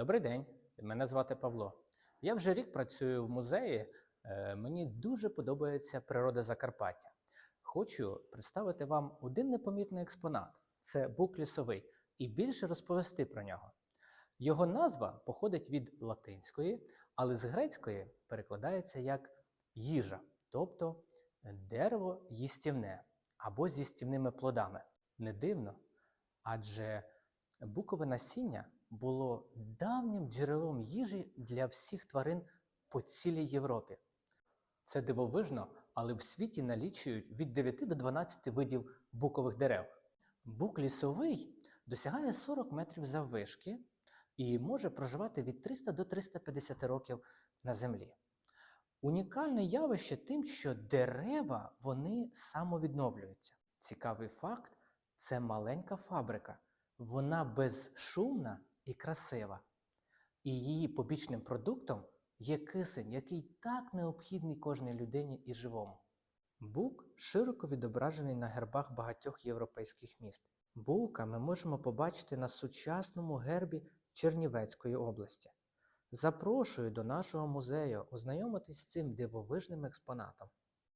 Добрий день, мене звати Павло. Я вже рік працюю в музеї. Е, Мені дуже подобається природа Закарпаття. Хочу представити вам один непомітний експонат це бук лісовий, і більше розповісти про нього. Його назва походить від латинської, але з грецької перекладається як їжа, тобто дерево їстівне або з їстівними плодами. Не дивно, адже букове насіння було давнім джерелом їжі для всіх тварин по цілій Європі. Це дивовижно, але в світі налічують від 9 до 12 видів букових дерев. Бук лісовий досягає 40 метрів заввишки і може проживати від 300 до 350 років на землі. Унікальне явище тим, що дерева вони самовідновлюються. Цікавий факт це маленька фабрика. Вона безшумна і красива. І її побічним продуктом є кисень, який так необхідний кожній людині і живому. Бук широко відображений на гербах багатьох європейських міст. Бука ми можемо побачити на сучасному гербі Чернівецької області. Запрошую до нашого музею ознайомитись з цим дивовижним експонатом.